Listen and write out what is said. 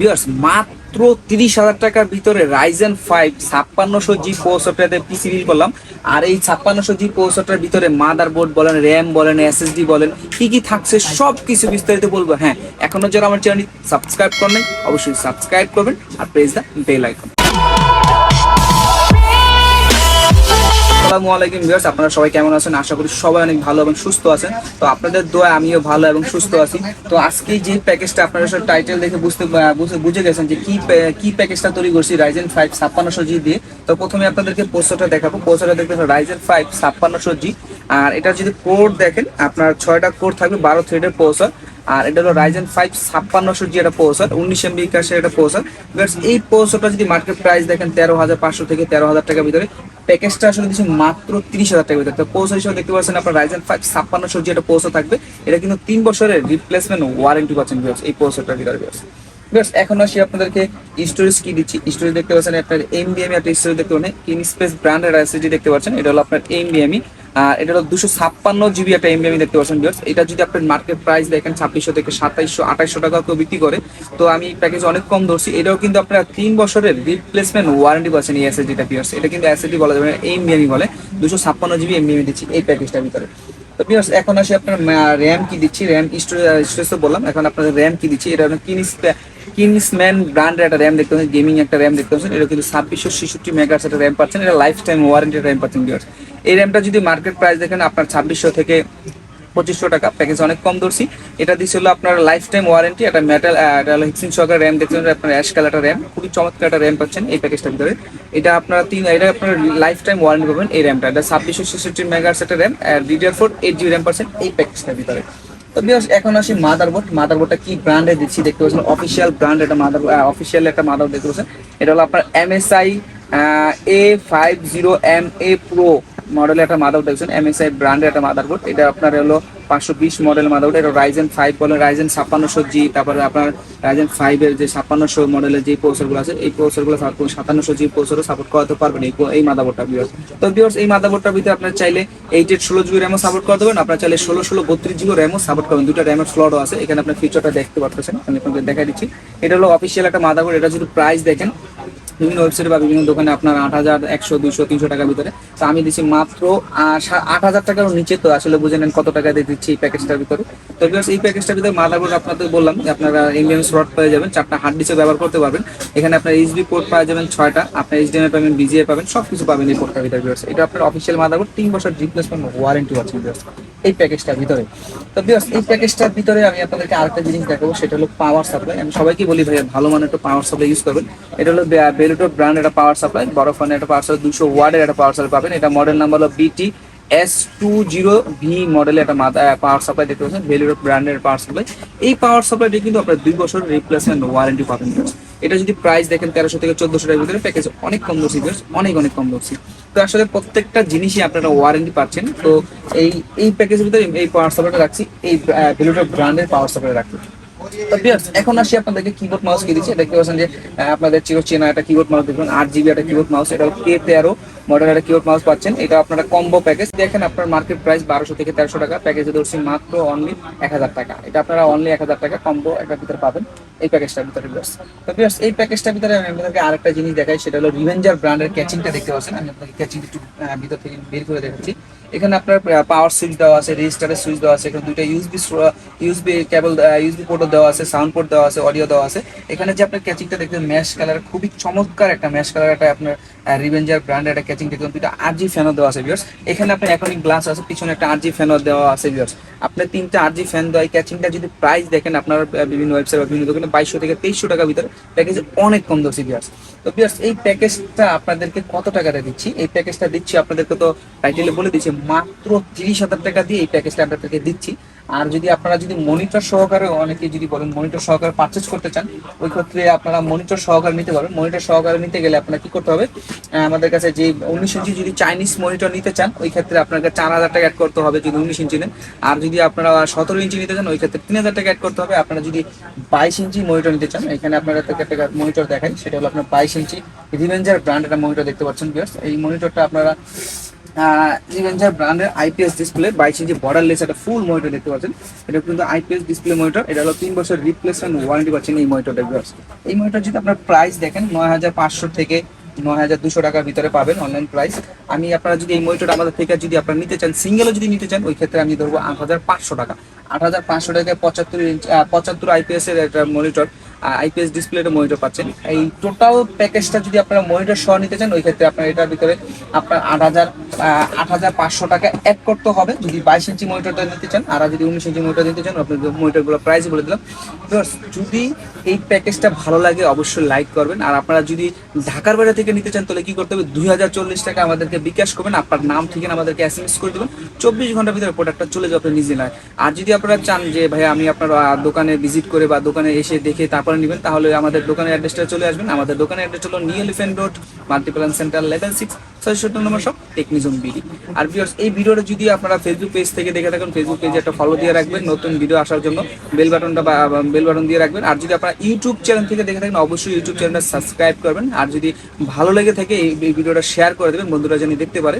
Viewers মাত্র তিরিশ হাজার টাকার ভিতরে রাইজেন ফাইভ ছাপ্পান্নশো জি পঁয়ষট্টিতে পিসি বিল করলাম। আর এই ছাপ্পান্নশো জি পঁয়ষট্টির ভিতরে মাদার বোর্ড বলেন র্যাম বলেন এসএসডি বলেন, কি কি থাকছে সব কিছু বিস্তারিত বলব। হ্যাঁ এখনও যারা আমার চ্যানেল সাবস্ক্রাইব করেন অবশ্যই সাবস্ক্রাইব করবেন আর প্রেস দ্য বেল আইকন আসসালামু আলাইকুম ভিউয়ার্স, আপনারা সবাই কেমন আছেন? আশা করি সবাই অনেক ভালো এবং সুস্থ আছেন। তো আপনাদের দোয়া আমিও ভালো এবং সুস্থ আছি। তো আজকে যে প্যাকেজটা আপনারা সব টাইটেল দেখে বুঝতে বুঝে- গেছেন যে কি কি প্যাকেজটা তৈরি করছি রাইজেন ফাইভ ছাপ্পান্নশো জি দিয়ে। তো প্রথমে আপনাদেরকে পোস্টারটা দেখাবো। পোস্টারটা দেখবেন রাইজেন ফাইভ ছাপ্পান্নশো জি আর এটা যদি কোড দেখেন, আপনার ছয়টা কোড থাকবে, বারো থ্রেডের পোস্টার আর এটা হলো রাইজেন ফাইভ ছাপ্পান্নশো জি একটা পৌঁছার উনিশ এমবি ক্যাশের একটা পৌঁছার এই পৌঁছাটা যদি মার্কেট প্রাইস দেখেন, তেরো হাজার পাঁচশো থেকে তেরো হাজার টাকার ভিতরে প্যাকেজটা আসলে দিচ্ছে মাত্র তিরিশ হাজার টাকার ভিতরে। তো পৌঁছা হিসেবে দেখতে পাচ্ছেন আপনার রাইজেন ফাইভ ছাপ্পান্নশো জি একটা পৌঁছা থাকবে, এটা কিন্তু তিন বছরের রিপ্লেসমেন্ট ওয়ারেন্টি পাচ্ছেন ভিউয়ার্স এই পৌঁছাটার ভিতরে ভিউয়ার্স এখন আসি আপনাদেরকে স্টোরেজ কি দিচ্ছি। স্টোরেজ দেখতে পাচ্ছেন আপনার এমবিএমি একটা স্টোরেজ দেখতে পাচ্ছেন। ইনস্পেস ব্র্যান্ডের এসএসডি দেখতে পাচ্ছেন। এটা হলো আপনার এমবিএমি এটা হলো দুশো ছাপ্পান্ন জিবি একটা এমবিএমি দেখতে পাচ্ছেন ভিউর্স এটা যদি আপনার মার্কেট প্রাইস দেখেন ছাব্বিশশো থেকে সাতাইশশো, আঠাইশশো টাকা কেউ বিক্রি করে, তো আমি প্যাকেজ অনেক কম ধরছি। এটাও কিন্তু আপনারা তিন বছরের রিপ্লেসমেন্ট ওয়ারেন্টি পাচ্ছেন এই এসএসডিটা ভিউর্স এটা কিন্তু এসএসডি বলা যাবে এমবিএমি বলে। দুশো ছাপ্পান্ন জিবি এমবিএমি দিচ্ছি এই প্যাকেজটার ভিতরে। তো ভিউয়ার্স এখন আসি আপনার র্যাম কি দিচ্ছি? র্যাম স্টোরেজ বললাম, এখন আপনাদের র্যাম কি দিচ্ছি? এটা কিনিস কিংসম্যান ব্র্যান্ডের একটা র্যাম দেখতে পাচ্ছেন গেমিং একটা র্যাম দেখতে পাচ্ছেন, এটা কিন্তু ছাব্বিশশো ছেষট্টি মেগার একটা র্যাম পাচ্ছেন, এটা লাইফ টাইম ওয়ারেন্টি র্যাম পাচ্ছেন ভিউয়ার্স এই র্যামটা যদি মার্কেট প্রাইস দেখেন, আপনার ছাব্বিশশো থেকে পঁচিশশো টাকা। প্যাকেজ অনেক কম ধরছি। এটা দিচ্ছে হলো আপনার লাইফ টাইম ওয়ারেন্টি একটা মেটাল এটা হলো হিক্সিং সহকারে র্যাম দেখতে পাচ্ছেন আপনার অ্যাশ কালার র্যাম খুবই চমৎকার একটা র্যাম পাচ্ছেন এই প্যাকেজটার ভিতরে। এটা আপনারা তিন, এটা আপনার লাইফ টাইম ওয়ারেন্টি পাবেন এই র্যামটা এটা ছাব্বিশশো ছেষট্টি মেগার একটা RAM DDR four eight GB RAM পাচ্ছেন এই প্যাকেজটার ভিতরে। তো বিকজ এখন আসি মাদারবোর্ড মাদারবোর্ডটা কি ব্র্যান্ডে দিচ্ছি দেখতে পাচ্ছেন? অফিসিয়াল ব্র্যান্ড একটা মাদার অফিসিয়াল একটা মাদার দেখতে পাচ্ছেন। এটা হলো আপনার MSI A five zero M A pro মডেলের একটা মাদার দেখছেন এমএসআই ব্র্যান্ডের একটা মাদারবোর্ড এটা আপনার হলো পাঁচশো বিশ মডেল মাদারবোর্ড এটা রাইজেন ফাইভ বলেন রাইজেন ছাপ্পান্নশো জি তারপরে আপনার রাইজেন ফাইভের যে ছাপ্পান্নশো মডেলের যে প্রসেসরগুলো আছে, এই প্রসেসরগুলো সাতান্নশো জি প্রসেসরও সাপোর্ট করাতে পারবেন এই মাদারবোর্ডটা বিয়ার্স তো বিয়ার্স এই মাদারবোর্ডটার ভিতরে আপনার চাইলে এইট এইট ষোলো জিবি র্যামও সাপোর্ট করতে পারেন আপনার চাইলে ষোলো ষোলো বত্রিশ জিবি র্যামও সাপোর্ট করবেন। দুটো র্যামের স্লটও আছে। এখানে আপনার ফিচারটা দেখতে পাচ্ছেন আমি আপনাকে দেখাই দিচ্ছি। এটা হলো অফিসিয়াল একটা মাদারবোর্ড এটা যদি প্রাইস দেখেন বিভিন্ন ওয়েবসাইটে বা বিভিন্ন দোকানে আপনার আট হাজার, একশো দুইশো তিনশো টাকার ভিতরে। তো আমি দিচ্ছি মাত্র আট হাজার টাকার নিচে, তো আসলে বুঝে নেন কত টাকা দিয়ে দিচ্ছি এই প্যাকেজটার ভিতরে। তো বিকজ এই প্যাকেজটার ভিতরে মাদারবোর্ড আপনাদের বললাম যে আপনারা ইন্ডিয়ান স্লট পেয়ে যাবেন, চারটা হার্ড ডিস্ক ব্যবহার করতে পারবেন। এখানে আপনার এইচডি পোর্ট পাওয়া যাবেন ছয়টা, আপনার এইচডিএমআই পাবেন বিজিএ পাবেন সব কিছু পাবেন এই পোর্টটার ভিতরে। এটা আপনার অফিসিয়াল মাদারবোর্ড, তিন বছর রিপ্লেসমেন্ট ওয়ারেন্টি আছে এই প্যাকেজটার ভিতরে। তো বিকজ এই প্যাকেজটার ভিতরে আমি আপনাদেরকে আরেকটা জিনিস দেখাবো, সেটা হলো পাওয়ার সাপ্লাই আমি সবাইকে বলি, ভাইয়া, ভালো মানের একটা পাওয়ার সাপ্লাই ইউজ করবেন। এটা হলো বেলুটো ব্র্যান্ড একটা পাওয়ার সাপ্লাই বড় ফোনের একটা পাওয়ার সাপ্লাই দুশো ওয়ার্ডের একটা পাওয়ার সাপ্লাই পাবেন। এটা মডেল নাম্বার হলো বিটি এস টু জিরো ভি মডেলের একটা মাথা পাওয়ার সাপ্লাই দেখতে পাচ্ছেন ভেলুরো ব্র্যান্ডের পাওয়ার সাপ্লাই এই পাওয়ার সাপ্লাইটি কিন্তু আপনার দুই বছর রিপ্লেসমেন্ট ওয়ারেন্টি পাবেন। এটা যদি প্রাইস দেখেন তেরোশো থেকে চোদ্দশো টাকার ভিতরে প্যাকেজ অনেক কম দর্শি অনেক অনেক কম দর্শি আসলে প্রত্যেকটা জিনিসই আপনারা ওয়ারেন্টি পাচ্ছেন। তো এই এই প্যাকেজের ভিতরে এই পাওয়ার সাপ্লাইটা রাখছি, এই ভেলুটার ব্র্যান্ডের পাওয়ার সাপ্লাই রাখছি। এখন আসি আপনাদেরকে কিবোর্ড মাউস কি দিচ্ছি। দেখতে পাচ্ছেন যে আপনাদের চির চেনা একটা কিবোর্ড মাউস দেখবেন আট জিবি একটা কিবোর্ড মাউস এটা কে তেরো। মডেল একটা কিউট মাউস পাচ্ছেন। এটা আপনারা কম্বো প্যাকেজ দেখেন আপনার মার্কেট প্রাইস বারোশো থেকে তেরোশো টাকা। প্যাকেজে ধরছি মাত্র অনলি এক হাজার টাকা। এটা আপনারা অনলি এক হাজার টাকা কম্বো একটা ভিতরে পাবেন। এই প্যাকেজটার ভিতরে বিয়ার্স তো বিয়ার্স এই প্যাকেজটার ভিতরে আমি আপনাদেরকে আরেকটা জিনিস দেখাই। সেটা হলো রিভেঞ্জার ব্র্যান্ডের ক্যাচিংটা দেখতে পাচ্ছেন। আমি আপনাকে ক্যাচিং একটু ভিতর থেকে বের করে দেখাচ্ছি। এখানে আপনার পাওয়ার সুইচ দেওয়া আছে রেজিস্টারের সুইচ দেওয়া আছে, এখানে দুইটা ইউএসবি ইউএসবি কেবল ইউএসবি পোর্টও দেওয়া আছে সাউন্ড পোর্ট দেওয়া আছে অডিও দেওয়া আছে। এখানে যে আপনার ক্যাচিংটা দেখবেন ম্যাশ কালার খুবই চমৎকার একটা ম্যাশ কালার একটা আপনার রিভেঞ্জার ব্র্যান্ডের একটা ক্যাচিং দেখবেন দুইটা আরজি ফ্যানও দেওয়া আছে ভিউয়ার্স এখানে আপনার এখনই গ্লাস আছে, পিছনে একটা আরজি ফ্যানও দেওয়া আছে ভিউয়ার্স আপনার তিনটা আরজি ফ্যান দেওয়া ক্যাচিংটা যদি প্রাইস দেখেন আপনার বিভিন্ন ওয়েবসাইট বা বিভিন্ন দোকানে, বাইশশো থেকে তেইশশো টাকার ভিতরে প্যাকেজ অনেক কম দোষী ভিউয়ার্স তো ভিউয়ার্স এই প্যাকেজটা আপনাদেরকে কত টাকাটা দিচ্ছি? এই প্যাকেজটা দিচ্ছি, আপনাদেরকে তো টাইটেলে বলে দিচ্ছি মাত্র তিরিশ হাজার টাকা দিয়ে এই প্যাকেজটা আপনাদেরকে দিচ্ছি। আর যদি আপনারা যদি মনিটর সহকারে অনেকে যদি বলেন মনিটর সহকারে পারচেজ করতে চান, ওই ক্ষেত্রে আপনারা মনিটর সহকারে নিতে পারবেন। মনিটর সহকারে নিতে গেলে আপনারা কি করতে হবে? আমাদের কাছে যে উনিশ ইঞ্চি যদি চাইনিজ মনিটর নিতে চান, ওই ক্ষেত্রে আপনাকে চার হাজার টাকা অ্যাড করতে হবে যদি উনিশ ইঞ্চি নেন। আর যদি আপনারা সতেরো ইঞ্চি নিতে চান, ওই ক্ষেত্রে তিন হাজার টাকা অ্যাড করতে হবে। আপনারা যদি বাইশ ইঞ্চি মনিটর নিতে চান, এখানে আপনারা একটা মনিটর দেখাই। সেটা হলো আপনার বাইশ ইঞ্চি রিভেঞ্জার ব্র্যান্ড একটা মনিটর দেখতে পাচ্ছেন বিয়ার্স এই মনিটরটা আপনারা ব্র্যান্ডের আইপিএস ডিসপ্লে বাইশ ইঞ্চি বর্ডারলেস একটা ফুল মনিটর দেখতে পাচ্ছেন, এটা কিন্তু আইপিএস ডিসপ্লে মনিটর এটা হলো তিন বছর রিপ্লেসমেন্ট ওয়ারেন্টি পাচ্ছেন এই মনিটরটা ভিউয়ার্স এই মনিটর যদি আপনার প্রাইস দেখেন, নয় হাজার পাঁচশো থেকে নয় হাজার দুশো টাকার ভিতরে পাবেন অনলাইন প্রাইস আমি আপনারা যদি এই মনিটর আমাদের থেকে যদি আপনারা নিতে চান সিঙ্গেলও যদি নিতে চান, ওই ক্ষেত্রে আমি ধরবো আট হাজার পাঁচশো টাকা। আট হাজার পাঁচশো টাকায় পঁচাত্তর ইঞ্চ পঁচাত্তর আইপিএস এর একটা মনিটর আইপিএস ডিসপ্লেটা মনিটর পাচ্ছেন। এই টোটাল প্যাকেজটা যদি আপনারা মনিটর সহ নিতে চান, ওই ক্ষেত্রে আপনার এটার ভিতরে আপনার আট হাজার আট হাজার পাঁচশো টাকা অ্যাড করতে হবে। যদি বাইশ ইঞ্চি মনিটরটা নিতে চান, আর যদি উনিশ ইঞ্চি মনিটর নিতে চান, আপনাদের মনিটরগুলো প্রাইস বলে দিলাম। যদি এই প্যাকেজটা ভালো লাগে, অবশ্যই লাইক করবেন। আর আপনারা যদি ঢাকার বাইরে থেকে নিতে চান, তাহলে কি করতে হবে? দুই হাজার চল্লিশ টাকা আমাদেরকে বিকাশ করবেন। আপনার নাম, ঠিকানা আমাদেরকে এস এম এস করে দেবেন। চব্বিশ ঘণ্টার ভিতরে প্রোডাক্টটা চলে যাবে নিজে নয় আর যদি আপনারা চান যে, ভাই, আমি আপনার দোকানে ভিজিট করে বা দোকানে এসে দেখে তারপরে নেবেন, তাহলে আমাদের দোকানের অ্যাড্রেসটা চলে আসবেন। আমাদের দোকানের অ্যাড্রেস হলো new elephant road Multiplan center level six ছয়ষট্টি নম্বর সব টেকনিজম বিডি আর ভিউয়ার্স এই ভিডিওটা যদি আপনারা ফেসবুক পেজ থেকে দেখে থাকেন ফেসবুক পেজে একটা ফলো দিয়ে রাখবেন নতুন ভিডিও আসার জন্য বেল বাটনটা বা বেল বাটন দিয়ে রাখবেন। আর যদি আপনারা ইউটিউব চ্যানেল থেকে দেখে থাকেন, অবশ্যই ইউটিউব চ্যানেলটা সাবস্ক্রাইব করবেন। আর যদি ভালো লেগে থাকে, এই ভিডিওটা শেয়ার করে দেবেন, বন্ধুরা যেন দেখতে পারে।